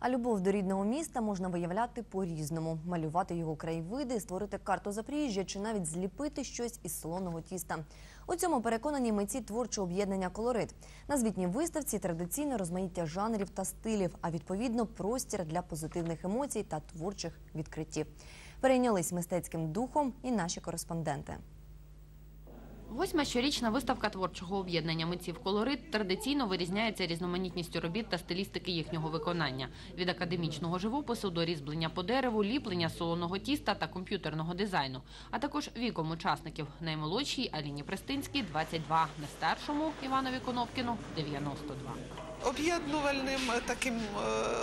А любов до рідного міста можна виявляти по-різному: малювати його краєвиди, створити карту Запоріжжя чи навіть зліпити щось із солоного тіста. У цьому переконані митці творчого об'єднання Колорит. На звітній виставці традиційне розмаїття жанрів та стилів, а відповідно простір для позитивних емоцій та творчих відкриттів. Перейнялись мистецьким духом і наші кореспонденти. Восьма щорічна виставка творчого об'єднання митців «Колорит» традиційно вирізняється різноманітністю робіт та стилістики їхнього виконання. Від академічного живопису до різьблення по дереву, ліплення солоного тіста та комп'ютерного дизайну. А також віком учасників. Наймолодшій Аліні Престинській – 22, найстаршому Іванові Коновкіну – 92. Об'єднувальним е, таким е,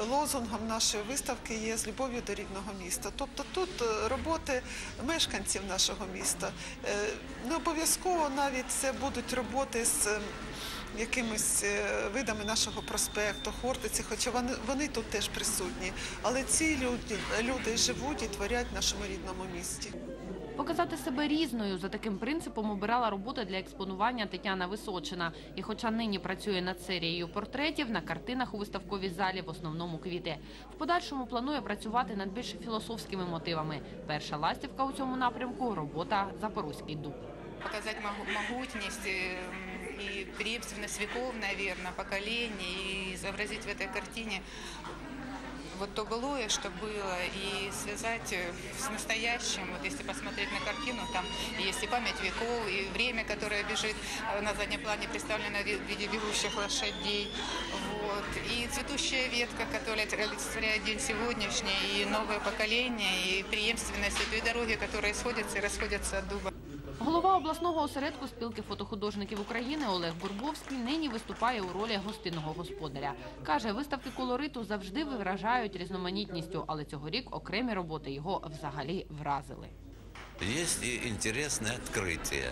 лозунгом нашої виставки є з любов'ю до рідного міста. Тобто тут е, роботи мешканців нашого міста. Не обов'язково навіть це будуть роботи з якимись видами нашого проспекту, Хортиці, хоча вони, вони тут теж присутні. Але ці люди, люди живуть і творять в нашому рідному місті. Показати себе різною за таким принципом обирала роботи для експонування Тетяна Височина. І хоча нині працює над серією портретів, на картинах у виставковій залі в основному квіти. В подальшому планує працювати над більш філософськими мотивами. Перша ластівка у цьому напрямку робота Запорозький дуб. показать могу- могутность э, и преемственность веков, наверное, поколений, и изобразить в этой картине вот то былое, что было, и связать э, с настоящим. Вот если посмотреть на картину, там есть и память веков, и время, которое бежит э, на заднем плане, представлено в ви- в виде бегущих лошадей. Вот. И цветущая ветка, которая олицетворяет день сегодняшний, и новое поколение, и преемственность, и две дороги, которые сходятся и расходятся от дуба. Голова обласного осередку спілки фотохудожників України Олег Бурбовський нині виступає у ролі гостинного господаря. Каже, виставки колориту завжди виражають різноманітністю, але цьогорік окремі роботи його взагалі вразили. Есть и интересное открытие.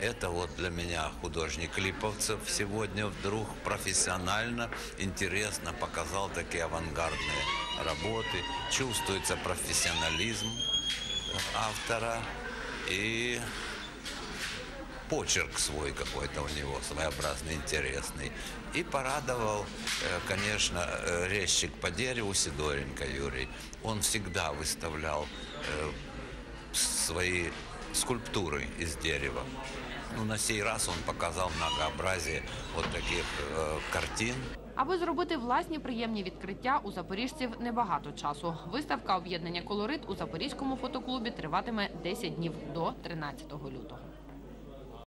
Это вот для меня художник Липовцев сегодня вдруг профессионально, интересно показал такие авангардные работы. Чувствуется профессионализм автора и почерк свой какой-то у него, своеобразный, интересный. И порадовал, э, конечно, э, резчик по дереву Сидоренко Юрий. Он всегда выставлял э, свои скульптуры из дерева. Ну, на сей раз он показал многообразие вот таких э, картин. Аби зробити власні приємні відкриття, у запоріжців небагато часу. Виставка об'єднання колорит у запорізькому фотоклубі триватиме 10 днів до 13 лютого.